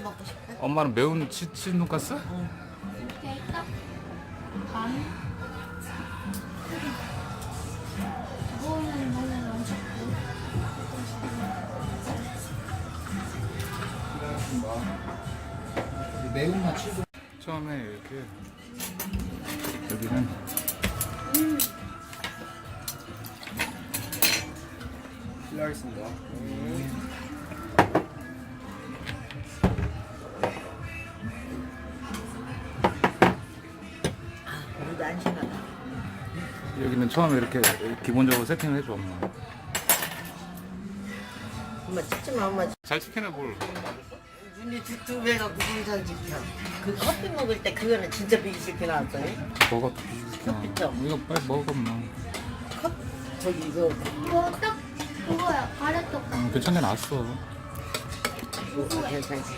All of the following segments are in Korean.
먹고 엄마는 매운 치즈 돈가스? 이렇게 너무. 매운맛 치즈 처음에 이렇게 여기는 실례하겠습니다. 우 여기는 처음에 이렇게 기본적으로 세팅을 해줘 엄마. 엄마 찍지 마 엄마 잘 시켜내 뭘. 눈이 두툼해가 구분상 지켜 그 커피 먹을 때 그거는 진짜 비기 싫게 나왔어요 먹어. 그쵸? 이거 빨리 먹어 엄마. 컵 저기 이거 이거 딱 그거야. 가래떡. 응, 괜찮게 나왔어. 이거 괜찮지.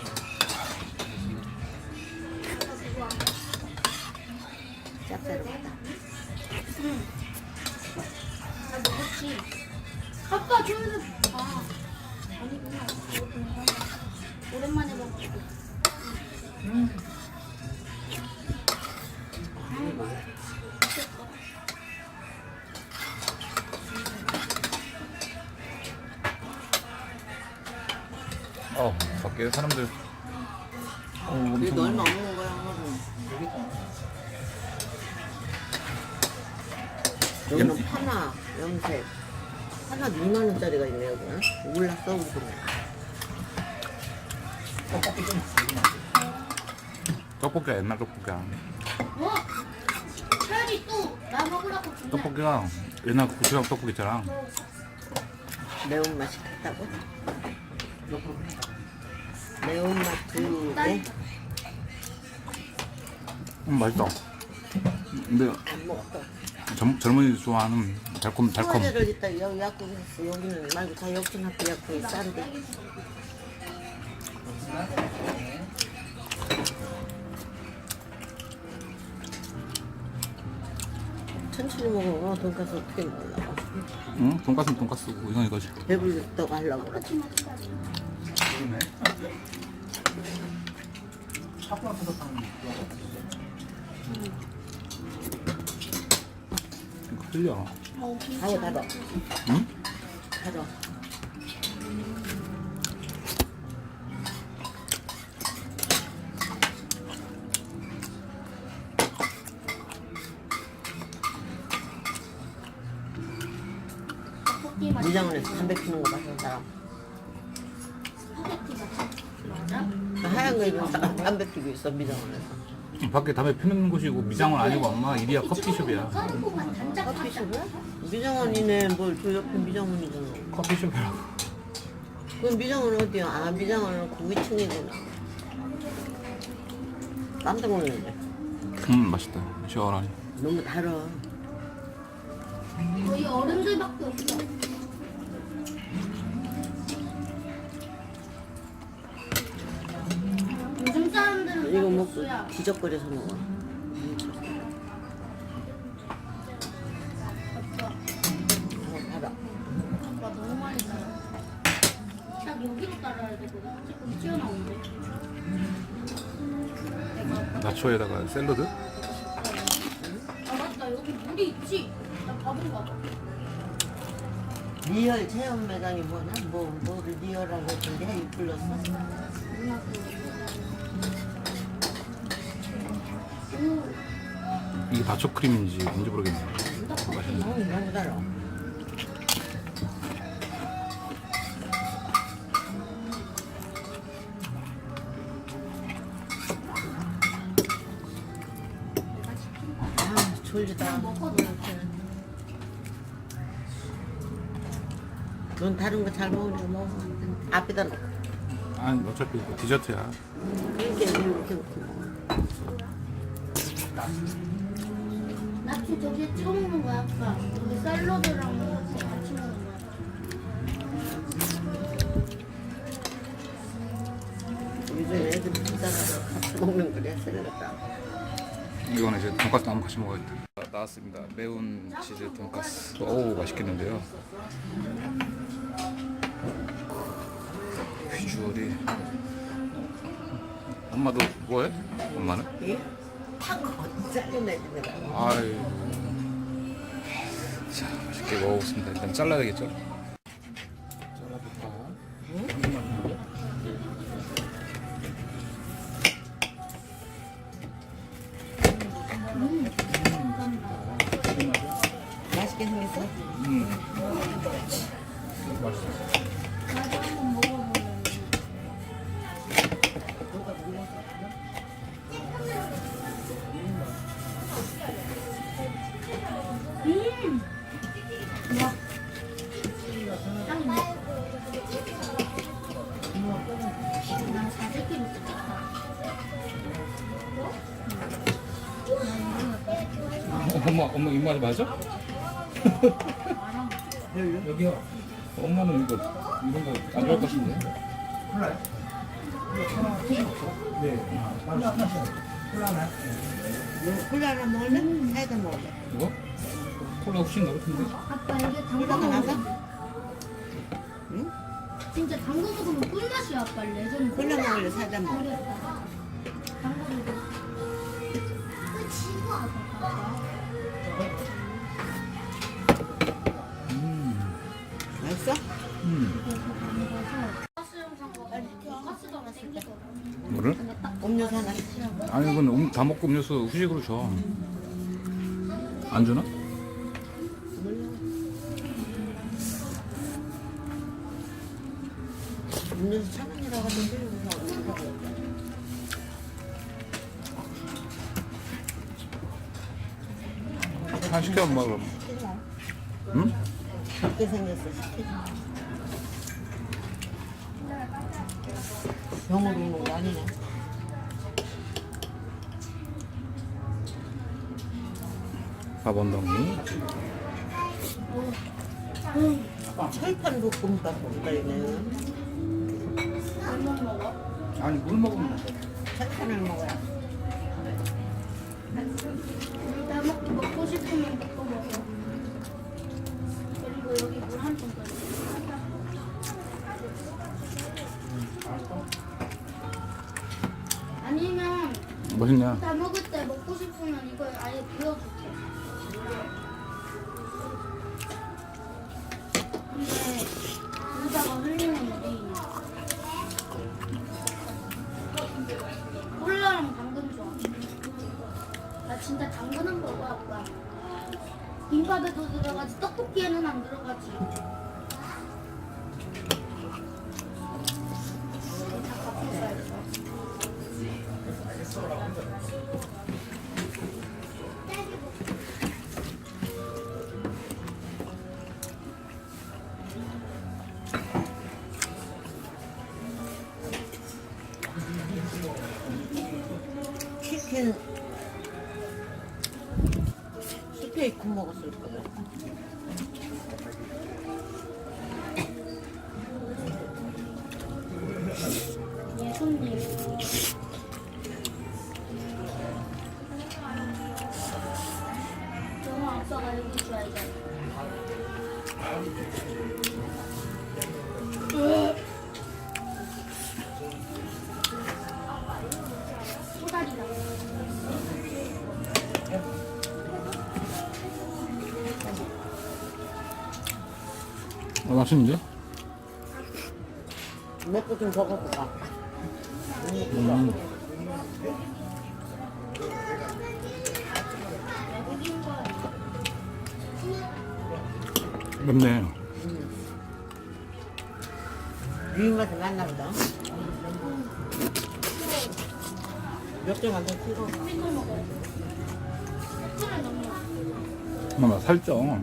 짭짤하다 나 먹었지. 아빠 저기서 아 아니구나. 오랜만에 먹었어. 어 밖에 사람들. 어, 엄청 얼마 많아. 거야 여기는 파나 염색 하나 2만 원짜리가 있네 여기는 몰랐어 우리는 떡볶이 좀 옛날 떡볶이야. 뭐? 차라리 또나 먹으라고 주네. 떡볶이가 옛날 그 고추장 떡볶이 있잖아. 매운맛이 같다고? 매운맛 두개 음 맛있다. 근데 안 먹었어 젊, 젊은이 좋아하는 달콤 달콤. 청와대를 여기 약국 있어 여기는 말고 다 역전 학교 약국이 싼데 천천히 먹어 돈가스 어떻게 먹으려고 응? 돈가스는 돈가스고 이건 이거지. 배불렀다고 하려고 그러지 그 어, 가요 달어 응? 맛. 미장원에서 담배 피는 거 봤던 사람 스파게티 맛. 맞아? 그 하얀 거 입은 사람 담배 피고 있어 미장원에서 밖에 담배 피는 곳이고 미장은 아니고 엄마 이리야 커피숍이야. 커피숍이야? 미장원이네 뭘저 옆에 미장원이잖아 커피숍이라고. 그럼 미장원 어디야? 아 미장원은 그 위층이구나 깜짝 놀랐네 음 맛있다. 시원하니. 너무 달아 거의 어른들밖에 없어. 이거 다 먹고 국수야. 기적거려서 먹어 맞죠? 어, 달아 아빠 너무 많이 따라. 딱 여기로 따라야 되거든. 조금 튀어나오는데. 내가 나초에다가 샐러드? 아 맞다 여기 물이 있지. 나 바본가 봐. 리얼 체험 매장이 뭐냐? 뭐 뭐를 리얼하고 했던데 이 불렀어? 누나 그. 이게 나초 크림인지 뭔지 모르겠네. 맛있네. 어, 너무 달아 아 졸리다 먹어도 넌 다른 거 잘 먹으니까 먹어 앞에다 놓고 아니 어차피 이거 디저트야. 이렇게 이렇게 먹어 나초 저기에 찍어 먹는 거야 아빠. 여기 샐러드랑 같이 먹는 거야. 요즘 애들 같이 먹는 거래 쓰레기다. 이거는 이제 돈까스 한번 같이 먹어야겠다. 나왔습니다. 매운 치즈 돈까스. 오 맛있겠는데요. 비주얼이. 엄마도 뭐해? 엄마는? 예? 팍 거. 아이. 자 맛있게 먹어보겠습니다. 일단 잘라야 되겠죠? 엄마 엄마 입맛이 맞아? 여기요. 엄마는 이거 이런 거 안 좋아할 것 같은데. 콜라요? 네. 하나 하나씩. 콜라 하나. 콜라 하나 먹을래? 사이다 먹을래? 이거? 콜라 훨씬 나을 텐데. 아빠 이게 나서? 먹으면 응? 진짜 담궈 먹으면 꿀맛이야 아빠 레전드. 콜라 먹을래? 사이다 먹을래? 뭐를? 음료수 하나. 아니 이건 음, 다 먹고 음료수 후식으로 줘. 안 주나? 음료수 한 시켜 그럼. 응? 작게 생겼어 시키지 병으로 아니네 밥 엉덩이. 철판 볶음밥 먹을래 아니 물 먹으면 돼. 철판을 먹어야 나 먹, 먹고 싶으면 먹고 먹어. 멋있냐? 다 먹을 때 먹고 싶으면 이걸 아예 비워줄게. 근데 여기다가 흘리는 물이 콜라랑 당근 좋아. 나 진짜 당근은 먹어 아빠. 김밥에도 들어가지 떡볶이에는 안 들어가지. 아, 맛있는데? 먹고 좀 먹어볼까 음. 맵네. 네 입맛에 맞나 보다 몇 개만 더 찍어 엄마 살쪄.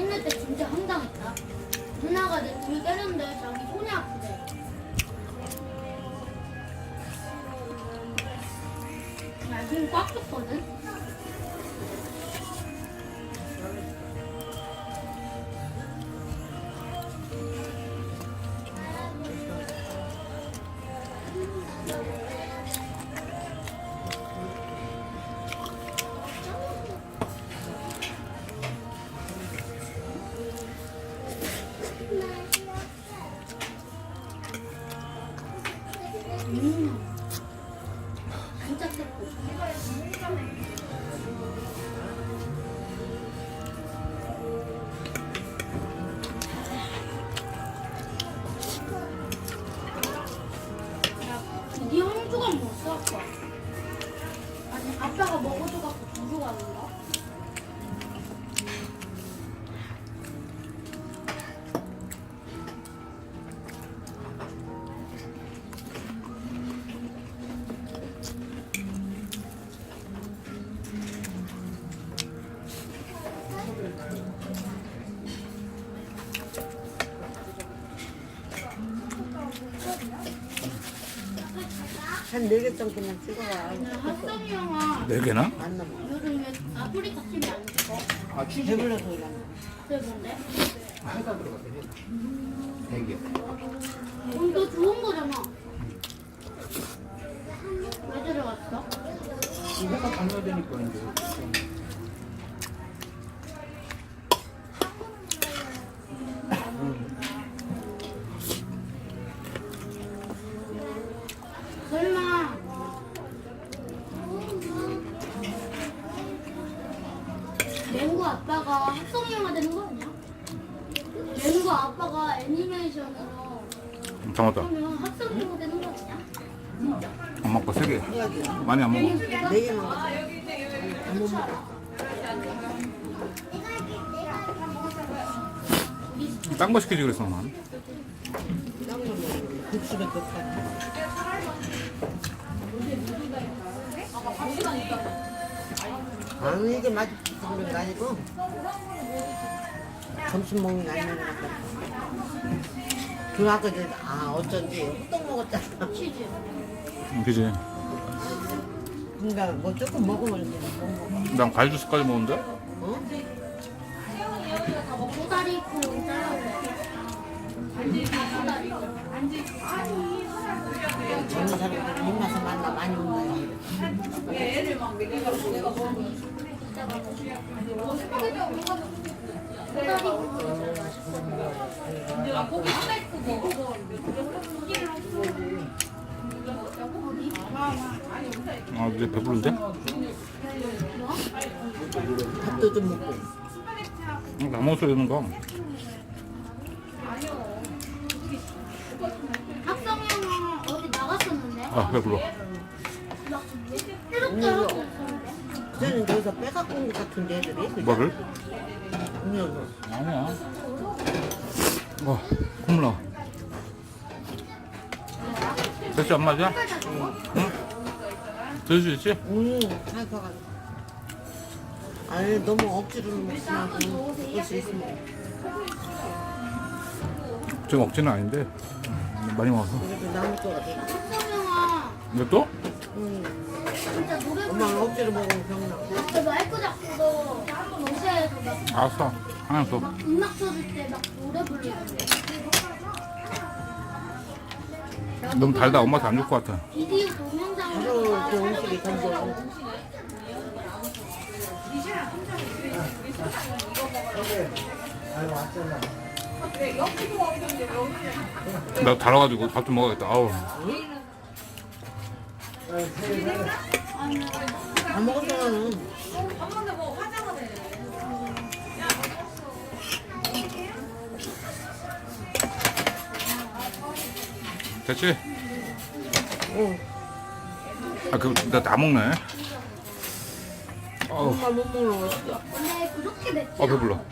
옛날 때 진짜 황당했다. 누나가 내 등을 때렸는데 자기 손이 아프대. 나 지금 꽉 줬거든? 한네개 정도만 찍어와. 야, 학생이 형아, 네 개나? 안 넘어. 요즘 왜 아프리카 팀이 안 죽어? 아 치즈 배불러서 이러는 그게 뭔데? 회가 들어가대 회가. 대게. 그럼 너 좋은 거잖아. 왜 들어갔어? 이 회가 방류되니까 이제. 애니메이션으로 잡았다. 하면 형아 되는 거 아니야? 안 먹고 세 개. 많이 안 먹어. 네 개만 먹어. 딴거 시키지 그랬어 난. 딴거 먹어. 아니 이게 그런 거 아니고 점심 먹는 게 같아. 그 이제 아 어쩐지 호떡 먹었잖아. 치즈 그지. 그러니까 뭐 조금 먹으면 이제 못 먹어. 난 과일 주스까지 먹는데? 어? 도다리 있고 도다리 젊은 사람들 입맛에 맞나 많이 온다. 아 이제 배부른데? 밥도 좀 먹고. 나 먹어서 되는 거. 합성이 형아 어디 나갔었는데? 아 배불러. 하고 있었는데? 그전엔 여기서 빼갖고 온 것 같은데 애들이. 뭐를? 음료수. 아니야. 와 콧물 나. 됐지 안 맞아? 응? 될수 있지? 음, 살펴가지고. 아니 너무 억지로 수 있으면 지금 억지는 아닌데 음, 많이 먹어서. 음, 진짜 노래 엄마가 부르고 억지로 먹으면 병나. 그 마이크 잡고도 무대에서 막, 알았어. 하나 더. 막 음악 쳐줄 때 막 노래 부르는 너무 달다. 엄마한테 안 줄 것 같아. 비디오 그 음식이 던져. 나 달아가지고 밥 좀 먹어야겠다. 아우. 다 먹었잖아. 됐지? 응. 아, 그거 나다 먹네. 엄마 못 먹으러 왔어. 근데 그렇게 맵지 아, 배불러. 음.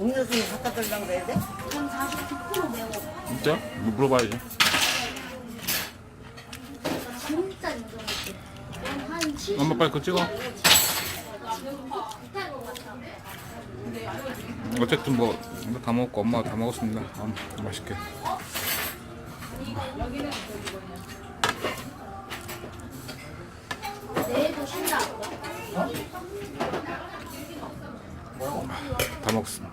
음료수는 갖다 달라고 그래야 돼? 전 49% 매워. 진짜? 물어봐야지. 진짜 인정할게. 엄마 빨리 그거 찍어. 어쨌든 뭐 다 먹고 엄마가 다 먹었습니다. 음, 맛있게. 아, 다 먹었습니다.